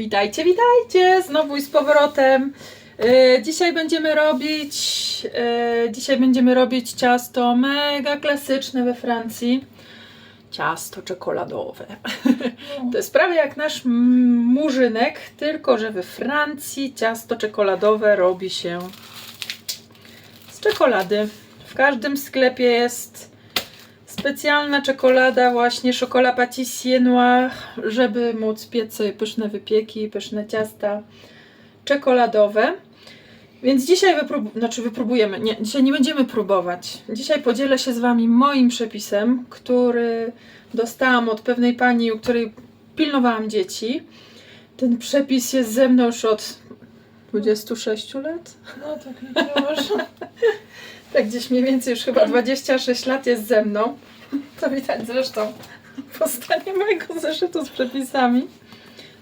Witajcie, witajcie! Znowu i z powrotem. E, Dzisiaj będziemy robić e, dzisiaj będziemy robić ciasto mega klasyczne we Francji. Ciasto czekoladowe. To jest prawie jak nasz murzynek, tylko że we Francji ciasto czekoladowe robi się z czekolady. W każdym sklepie jest specjalna czekolada, właśnie chocolat pâtissier noir, żeby móc piec sobie pyszne wypieki, pyszne ciasta czekoladowe. Więc dzisiaj wyprób- znaczy wypróbujemy, nie, dzisiaj nie będziemy próbować. Dzisiaj podzielę się z Wami moim przepisem, który dostałam od pewnej pani, u której pilnowałam dzieci. Ten przepis jest ze mną już od 26 lat. No tak liczyłaś. Tak gdzieś mniej więcej już chyba 26 lat jest ze mną. To widać zresztą po stanie mojego zeszytu z przepisami.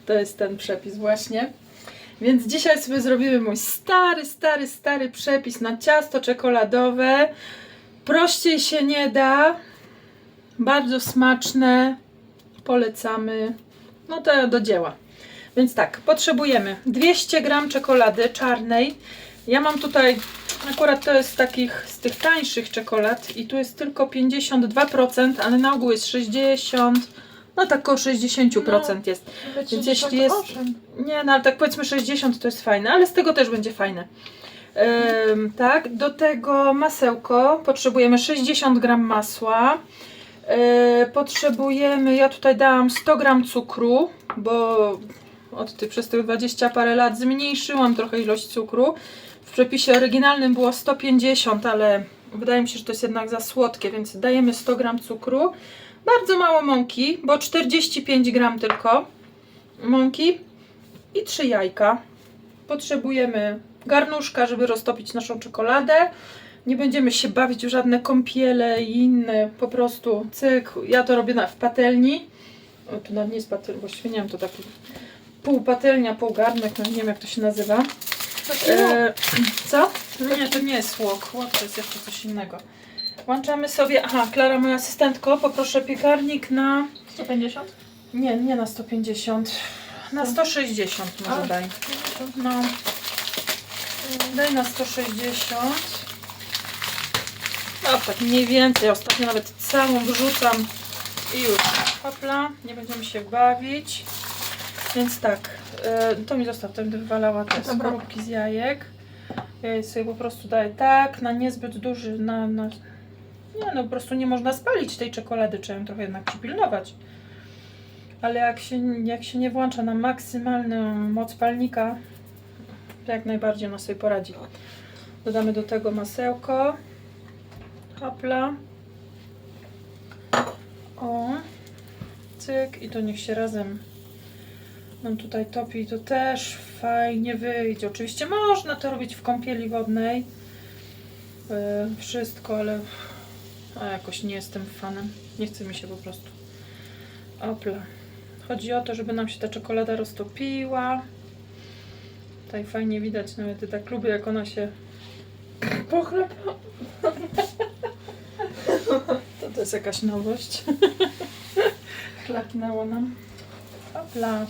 To jest ten przepis właśnie. Więc dzisiaj sobie zrobimy mój stary, stary, stary przepis na ciasto czekoladowe. Prościej się nie da. Bardzo smaczne. Polecamy. No to do dzieła. Więc tak, potrzebujemy 200 gram czekolady czarnej. Ja mam tutaj Akurat to jest z takich, z tych tańszych czekolad i tu jest tylko 52%, ale na ogół jest 60, no tak około 60% jest. Więc jeśli jest- Nie, no ale tak powiedzmy 60 to jest fajne, ale z tego też będzie fajne. Ym, tak, do tego masełko potrzebujemy 60 gram masła. Yy, potrzebujemy, ja tutaj dałam 100 gram cukru, bo od ty, przez tych 20 parę lat zmniejszyłam trochę ilość cukru. Przepisie oryginalnym było 150, ale wydaje mi się, że to jest jednak za słodkie, więc dajemy 100 gram cukru. Bardzo mało mąki, bo 45 gram tylko mąki i 3 jajka. Potrzebujemy garnuszka, żeby roztopić naszą czekoladę. Nie będziemy się bawić w żadne kąpiele i inne, po prostu cyk. Ja to robię na, w patelni. O, tu nawet nie jest patelnia, bo świniam to taki pół patelnia, pół garnek, no nie wiem jak to się nazywa. E, co? Nie, to nie jest łok. Łok to jest jeszcze coś innego. Włączamy sobie. Aha, Klara, moja asystentko, poproszę piekarnik na. 150? Nie, nie na 150. Na 160 może A. daj. No. Daj na 160. No, tak mniej więcej. Ostatnio nawet całą wrzucam i już. Hopla, nie będziemy się bawić. Więc tak, e, to mi zostaw, to będę wywalała te Dobra. skorupki z jajek. Ja sobie po prostu daję tak, na niezbyt duży, na, na... Nie no, po prostu nie można spalić tej czekolady, trzeba ją trochę jednak przypilnować. Ale jak się, jak się nie włącza na maksymalną moc palnika, to jak najbardziej ona sobie poradzi. Dodamy do tego masełko. Hopla. O. Cyk. I to niech się razem nam tutaj topi. To też fajnie wyjdzie. Oczywiście można to robić w kąpieli wodnej. Yy, wszystko, ale a jakoś nie jestem fanem. Nie chce mi się po prostu. Opla. Chodzi o to, żeby nam się ta czekolada roztopiła. Tutaj fajnie widać, nawet ja tak lubię, jak ona się Pochleb. To, to jest jakaś nowość. Chlapnęło nam. Hopla.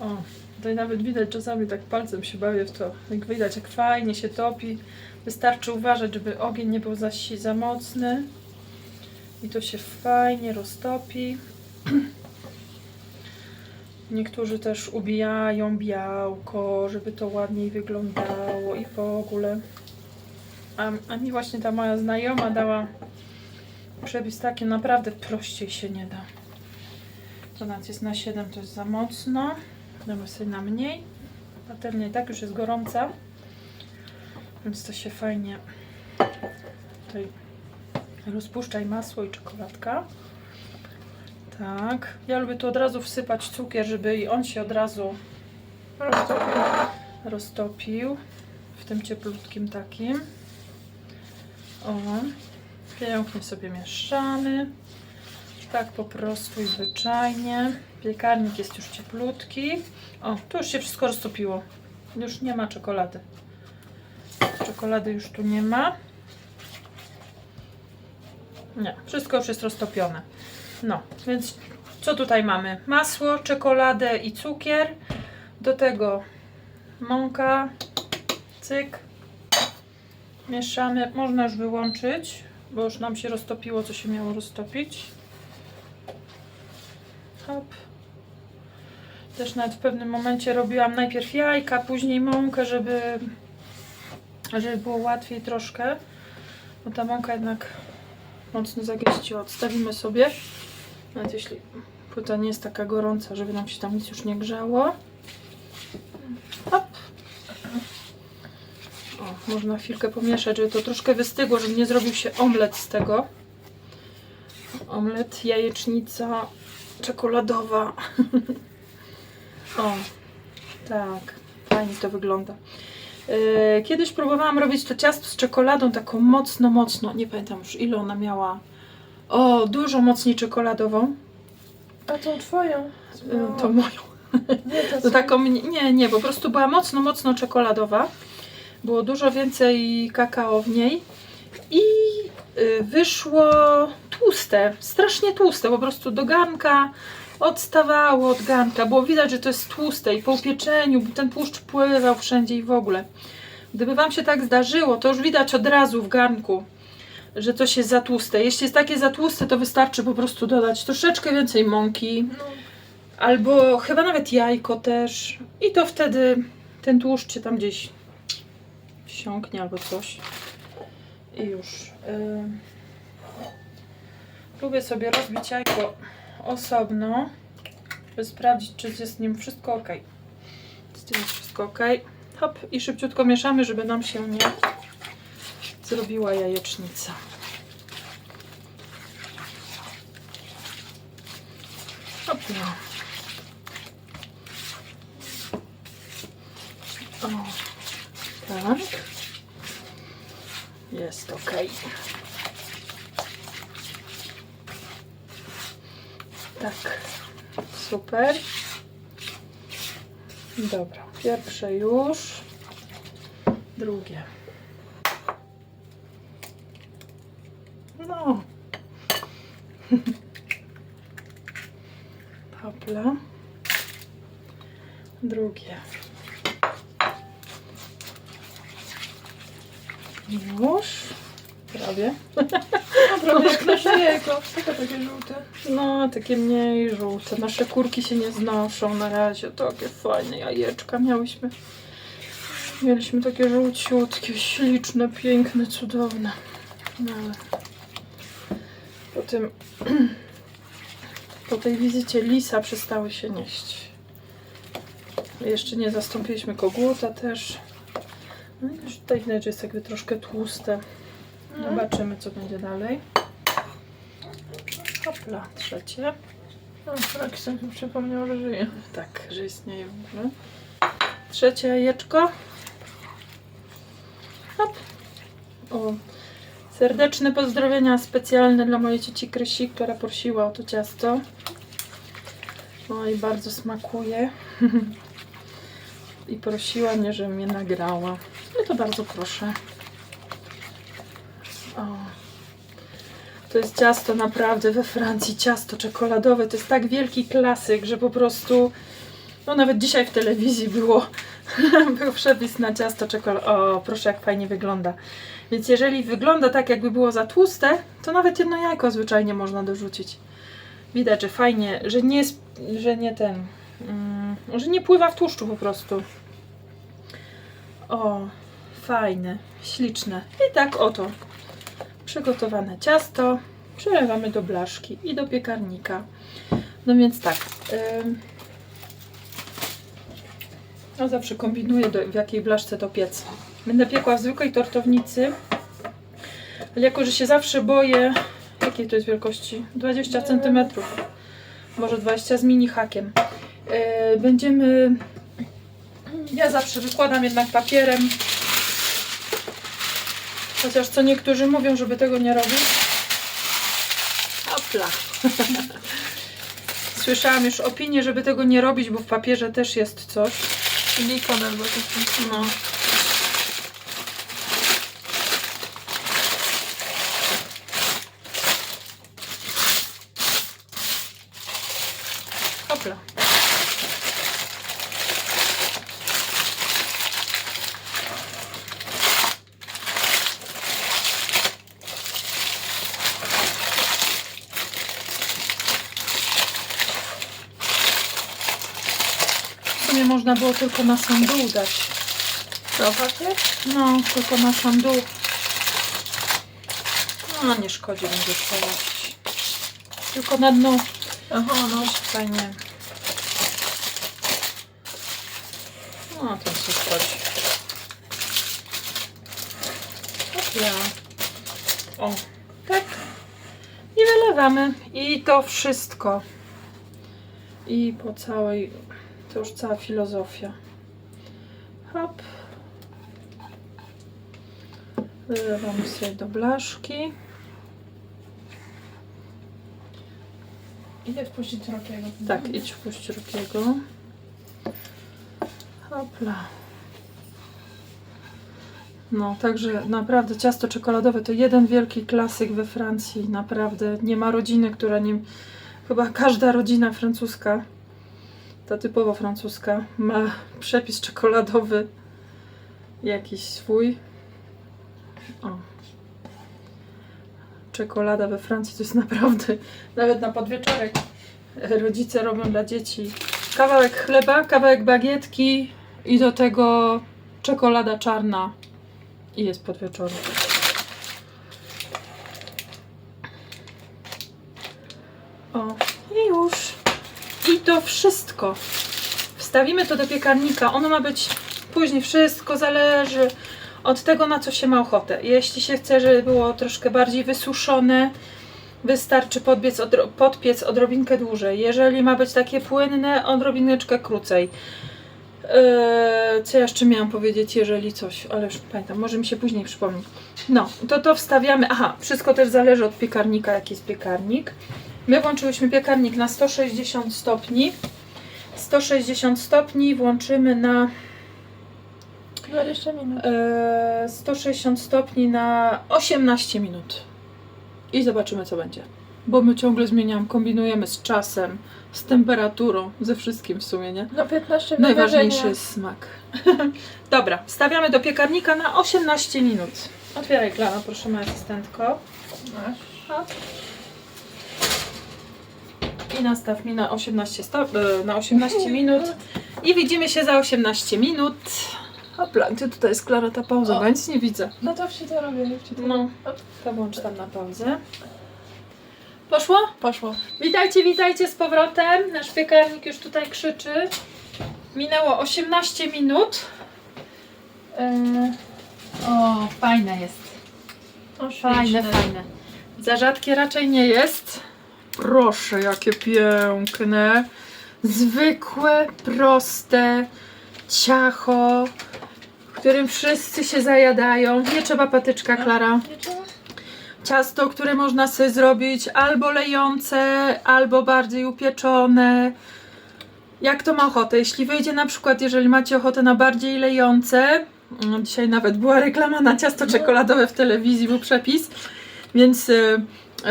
O, tutaj nawet widać czasami tak palcem się bawię w to. Jak widać, jak fajnie się topi. Wystarczy uważać, żeby ogień nie był za, za mocny. I to się fajnie roztopi. Niektórzy też ubijają białko, żeby to ładniej wyglądało i w ogóle. A, a mi właśnie ta moja znajoma dała przepis taki, naprawdę prościej się nie da. To nawet jest na 7, to jest za mocno. Damy sobie na mniej. Patelnia i tak już jest gorąca. Więc to się fajnie tutaj rozpuszcza i masło i czekoladka. Tak. Ja lubię tu od razu wsypać cukier, żeby i on się od razu roztopił w tym cieplutkim takim. O, pięknie sobie mieszamy. Tak po prostu i zwyczajnie. Piekarnik jest już cieplutki. O, tu już się wszystko roztopiło. Już nie ma czekolady. Czekolady już tu nie ma. Nie, wszystko już jest roztopione. No, więc Co tutaj mamy? Masło, czekoladę i cukier. Do tego mąka, cyk. Mieszamy. Można już wyłączyć, bo już nam się roztopiło, co się miało roztopić. Hop. Też nawet w pewnym momencie robiłam najpierw jajka, później mąkę, żeby, żeby było łatwiej troszkę. Bo ta mąka jednak mocno zagęściła. Odstawimy sobie. Nawet jeśli płyta nie jest taka gorąca, żeby nam się tam nic już nie grzało. Hop. O, można chwilkę pomieszać, żeby to troszkę wystygło, żeby nie zrobił się omlet z tego. Omlet, jajecznica czekoladowa. o, tak. Fajnie to wygląda. Yy, Kiedyś próbowałam robić to ciasto z czekoladą taką mocno, mocno, nie pamiętam już ile ona miała. O, dużo mocniej czekoladową. A tą twoją? Yy, To moją. Nie, to, To taką, nie, nie, po prostu była mocno, mocno czekoladowa. Było dużo więcej kakao w niej i y, wyszło tłuste, strasznie tłuste, po prostu do garnka odstawało od garnka. Było widać, że to jest tłuste i po upieczeniu ten tłuszcz pływał wszędzie i w ogóle. Gdyby Wam się tak zdarzyło, to już widać od razu w garnku, że coś jest za tłuste. Jeśli jest takie za tłuste, to wystarczy po prostu dodać troszeczkę więcej mąki, No, Albo chyba nawet jajko też. I to wtedy ten tłuszcz się tam gdzieś wsiąknie albo coś. I już. Ym. Lubię sobie rozbić jajko osobno, by sprawdzić, czy jest z nim wszystko ok. Z tym jest wszystko ok. Hop, i szybciutko mieszamy, żeby nam się nie zrobiła jajecznica. Hop, no. O, tak. Jest ok. Tak. Super. Dobra, pierwsze już. Drugie. No. Hopla. Drugie. Już. Prawie. prawie jak nasze jajko. Tylko takie żółte. No, takie mniej żółte. Nasze kurki się nie znoszą na razie. Takie fajne jajeczka miałyśmy. Mieliśmy takie żółciutkie, śliczne, piękne, cudowne. No ale potem po tej wizycie lisa przestały się nieść. Jeszcze nie zastąpiliśmy koguta też. No i już tutaj widać, że jest jakby troszkę tłuste. Zobaczymy, co będzie dalej. Hopla, trzecie. No, tak przypomniał, że żyje. Tak, że istnieje w ogóle. Trzecie jajeczko. Hop. O. Serdeczne pozdrowienia specjalne dla mojej cieci Krysi, która prosiła o to ciasto. I bardzo smakuje. I prosiła mnie, żebym je nagrała. No to bardzo proszę. To jest ciasto naprawdę we Francji, ciasto czekoladowe. To jest tak wielki klasyk, że po prostu. No nawet dzisiaj w telewizji było, był przepis na ciasto czekoladowe. O, proszę jak fajnie wygląda. Więc jeżeli wygląda tak, jakby było za tłuste, to nawet jedno jajko zwyczajnie można dorzucić. Widać, że fajnie, że nie, że nie ten, mm, że nie pływa w tłuszczu po prostu. O, fajne, śliczne. I tak oto przygotowane ciasto przelewamy do blaszki i do piekarnika. No więc tak. ym, no zawsze kombinuję, do, w jakiej blaszce to piec. Będę piekła w zwykłej tortownicy. Ale jako, że się zawsze boję, jakiej to jest wielkości? 20 cm. Może 20 z mini hakiem. Yy, będziemy. Ja zawsze wykładam jednak papierem. Chociaż co niektórzy mówią, żeby tego nie robić. Hopla. Słyszałam już opinię, żeby tego nie robić, bo w papierze też jest coś. Silikon albo coś. No. W sumie można było tylko na sam dół dać. Patrzcie. No, tylko na sam dół. No, nie szkodzi, będzie przełazić. Tylko na dno. Aha, no. Fajnie. No, to co szkodzi. Ja. O, tak. I wylewamy. I to wszystko. I po całej, to już cała filozofia. Hop. Wylewamy sobie do blaszki. Idę wpuścić Rokiego. Tak, idź wpuść drugiego. Hopla. No, także naprawdę ciasto czekoladowe to jeden wielki klasyk we Francji. Naprawdę nie ma rodziny, która nie. Chyba każda rodzina francuska, ta typowo francuska, ma przepis czekoladowy jakiś swój. O. Czekolada we Francji to jest naprawdę nawet na podwieczorek rodzice robią dla dzieci kawałek chleba, kawałek bagietki i do tego czekolada czarna i jest pod wieczorem. O, i już. I to wszystko. Wstawimy to do piekarnika. Ono ma być później. Wszystko zależy od tego, na co się ma ochotę. Jeśli się chce, żeby było troszkę bardziej wysuszone, wystarczy podpiec, odro- podpiec odrobinkę dłużej. Jeżeli ma być takie płynne, odrobineczkę krócej. Eee, co jeszcze miałam powiedzieć, jeżeli coś, ale już pamiętam, może mi się później przypomni. No, to to wstawiamy. Aha, wszystko też zależy od piekarnika, jaki jest piekarnik. My włączyłyśmy piekarnik na 160 stopni. 160 stopni włączymy na 20 minut. e, 160 stopni na 18 minut. I zobaczymy, co będzie. Bo my ciągle zmieniam, kombinujemy z czasem, z temperaturą, ze wszystkim w sumie, nie? No 15 Najważniejszy jest smak. Dobra, stawiamy do piekarnika na 18 minut. Otwieraj, Klara, proszę, moja asystentko. Masz. I nastaw mi na 18, sto- e, na 18 minut. I widzimy się za 18 minut. Hopla, ty tutaj jest Klara ta pauza, O. bo ja nic nie widzę. No to wci to robię. To No, to włącz tam na pauzę. Poszło? Poszło. Witajcie, witajcie z powrotem. Nasz piekarnik już tutaj krzyczy. Minęło 18 minut. Eee, o, fajne jest. O, Fajne, fajne. Za rzadkie raczej nie jest. Proszę, jakie piękne. Zwykłe, proste ciacho, którym wszyscy się zajadają. Nie trzeba patyczka, Klara. Nie trzeba? Ciasto, które można sobie zrobić albo lejące, albo bardziej upieczone. Jak to ma ochotę? Jeśli wyjdzie na przykład, jeżeli macie ochotę na bardziej lejące, no, dzisiaj nawet była reklama na ciasto czekoladowe w telewizji, był przepis, więc y,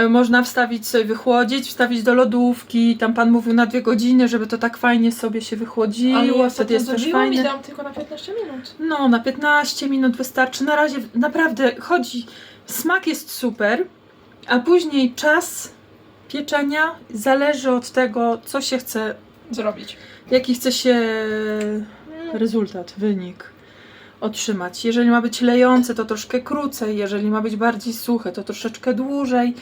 można wstawić sobie, wychłodzić, wstawić do lodówki, tam pan mówił na dwie godziny, żeby to tak fajnie sobie się wychłodziło, Ale ja wtedy jest też fajne. dam tylko na 15 minut. No, na 15 minut wystarczy. Na razie naprawdę chodzi. Smak jest super, a później czas pieczenia zależy od tego, co się chce, Zrobić. jaki chce się rezultat, wynik otrzymać. Jeżeli ma być lejące, to troszkę krócej, jeżeli ma być bardziej suche, to troszeczkę dłużej.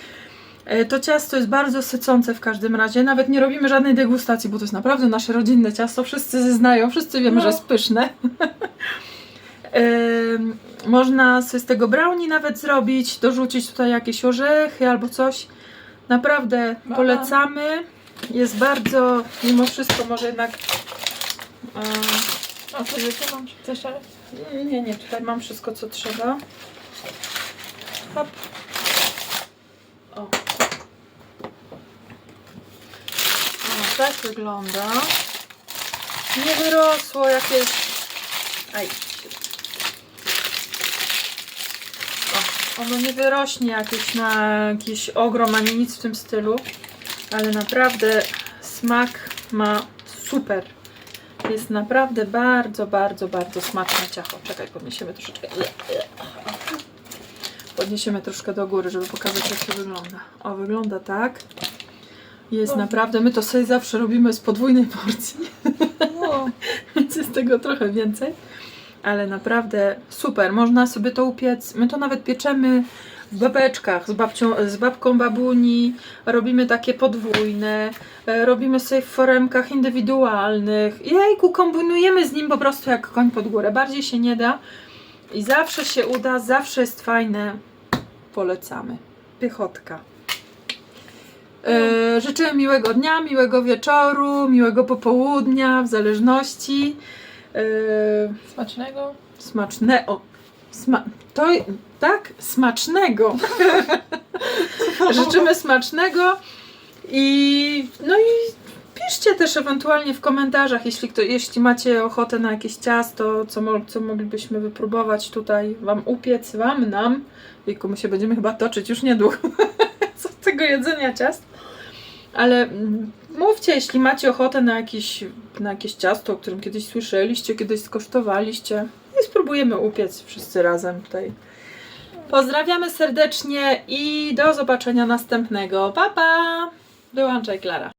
E, To ciasto jest bardzo sycące w każdym razie. Nawet nie robimy żadnej degustacji, bo to jest naprawdę nasze rodzinne ciasto. Wszyscy zeznają, wszyscy wiemy, No. że jest pyszne. Można sobie z tego brownie nawet zrobić, dorzucić tutaj jakieś orzechy albo coś. Naprawdę Banan. polecamy. Jest bardzo, mimo wszystko, może jednak. em, A to wiecie, mam coś jeszcze? nie, nie, tutaj mam wszystko co trzeba. Hop. O. O, tak wygląda. Nie wyrosło jakieś. Aj. O, ono nie wyrośnie jakieś na jakiś ogrom ani nic w tym stylu, ale naprawdę smak ma super. Jest naprawdę bardzo, bardzo, bardzo smaczne ciacho. Czekaj, podniesiemy troszeczkę. Podniesiemy troszkę do góry, żeby pokazać jak to wygląda. O, wygląda tak. Jest O. naprawdę, my to sobie zawsze robimy z podwójnej porcji. No. tego trochę więcej. Ale naprawdę super, można sobie to upiec. My to nawet pieczemy w babeczkach z, babcią, z babką babuni. Robimy takie podwójne, e, robimy sobie w foremkach indywidualnych. Jejku, kombinujemy z nim po prostu jak koń pod górę. Bardziej się nie da i zawsze się uda, zawsze jest fajne. Polecamy. Pychotka. E, życzę miłego dnia, miłego wieczoru, miłego popołudnia, w zależności. E, Smacznego. Smaczne. Sma, to tak? Smacznego. Życzymy smacznego i no i piszcie też ewentualnie w komentarzach, jeśli, kto, jeśli macie ochotę na jakieś ciasto, co, mo, co moglibyśmy wypróbować tutaj, Wam upiec, Wam, nam. Jejku, my się będziemy chyba toczyć już niedługo co tego jedzenia ciast. Ale mm, mówcie, jeśli macie ochotę na jakieś, na jakieś ciasto, o którym kiedyś słyszeliście, kiedyś skosztowaliście. I spróbujemy upiec wszyscy razem tutaj. Pozdrawiamy serdecznie i do zobaczenia następnego. Pa, pa! Wyłączaj, Klara.